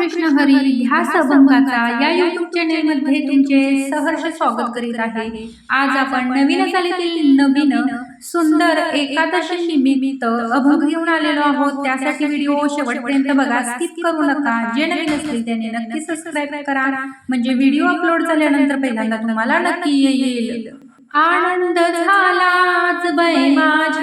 रामकृष्ण हरी ध्यास अभंगाचा या YouTube channel मध्ये तुमचे सहर्ष स्वागत करीत आहे. आज आपण नवीन चालीतील नवीन सुंदर एकादशी निमित्त अभंग घेऊन आलेलो आहोत. त्यासाठी व्हिडिओ शेवटपर्यंत बघा. स्किप करू नका. जे नवीन असतील त्याने नक्की सबस्क्राईब करा. म्हणजे व्हिडिओ अपलोड झाल्यानंतर पहिल्यांदा तुम्हाला नक्की येईल. आनंद झाला आज माझ्या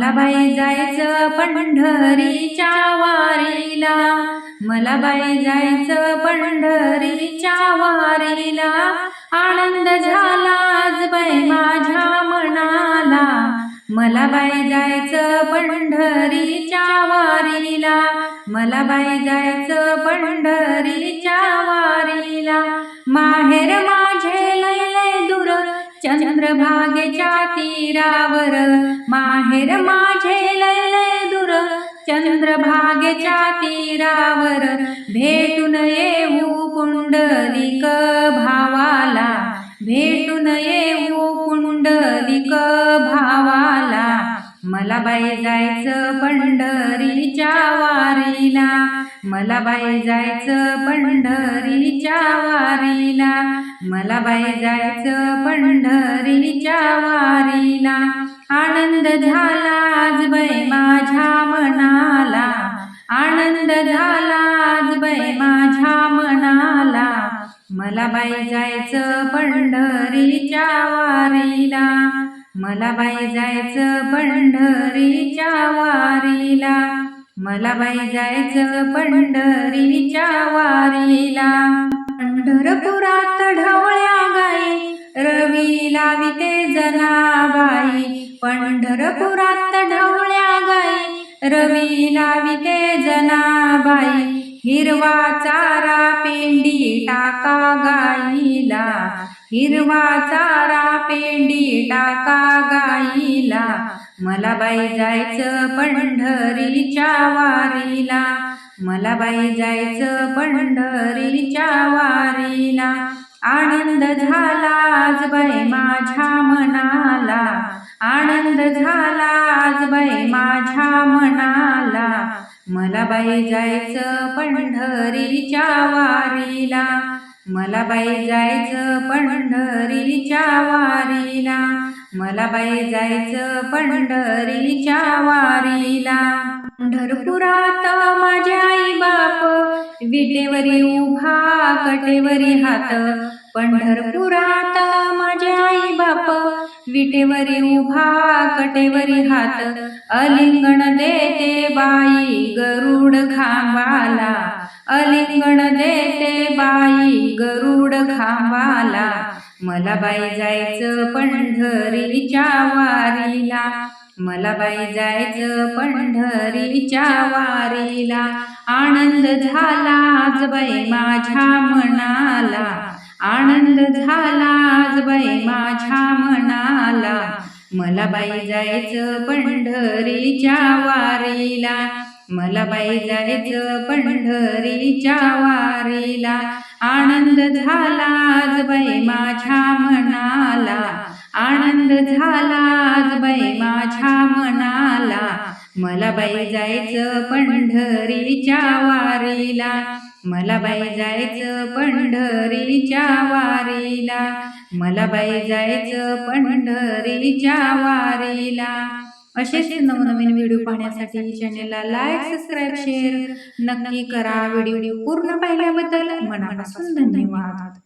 मला बाई जायचं पंढरीच्या वारीला. मला बाई जायचं पंढरीच्या वारीला. आनंद झाला आज बाई माझ्या मनाला. मला बाई जायचं पंढरीच्या वारीला. मला बाई जायचं पंढरीच्या वारीला. माहेर मा चंद्रभागेच्या तीरावर माहेर माझे लय लय दूर चंद्रभागेच्या तीरावर भेटून येऊ पुंडलिक भावाला. भेटून येऊ पुंडलिक भावाला. मला बाई जायचं पंढरीच्या वारीला. मला बाई जायचं पंढरीच्या वारीला. मला बाई जायचं पंढरीच्या वारीला. आनंद झाला आज बाई माझ्या मनाला. आनंद झाला आज बाई माझ्या मनाला. मला बाई जायचं पंढरीच्या वारीला. मला बाई जायचं पंढरीच्या वारीला. मला बाई जायचं पंढरीच्या वारीला. पंढरपुरात ढवळ्या गाई रवी लाविते जनाबाई. पंढरपुरात ढवळ्या गाई रवी लाविते जनाबाई. हिरवा चारा पेंडी टाका गाईला. हिरवा चारा पेंडी टाका गाईला. मला बाई जायचं पंढरीच्या वारीला. मला बाई जायचं पंढरीच्या वारीला. आनंद झाला आज बाई माझ्या मनाला. आनंद झाला आज बाई माझ्या मनाला. मला बाई जायचं पंढरीच्या वारीला. मला बाई जायचं पंढरीच्या वारीला. मला बाई जायचं पंढरीच्या वारीला. पंढरपुरात माझ्या आई बाप विटेवरी उभा कटेवरी हात. पंढरपुरात माझ्या आई बाप विटेवरी उभा कटेवरी हात अलिंगण देते बाई गरुड खांबाला. अलिंगण देते बाई गरुड खांबाला. मला बाई जायचं पंढरीच्या वारीला. मला बाई जायचं पंढरीच्या वारीला. आनंद झाला आज बाई माझ्या मनाला झाला बाई माझ्या मनाला. मला बाई जायचं पंढरीच्या वारीला. मला बाई जायचं पंढरीच्या वारीला. आनंद झालाच बाई माझ्या मनाला. आनंद झाला आज बाई माझ्या मनाला. मला बाई जायचं पंढरीच्या वारीला. मला बाई जायचं पंढरीच्या वारीला. मला बाई जायचं पंढरीच्या वारीला. असेच नवनवीन व्हिडिओ पाहण्यासाठी चॅनेलला लाईक सबस्क्राईब शेअर नक्की करा व्हिडिओ पूर्ण पाहिल्याबद्दल मनापासून धन्यवाद.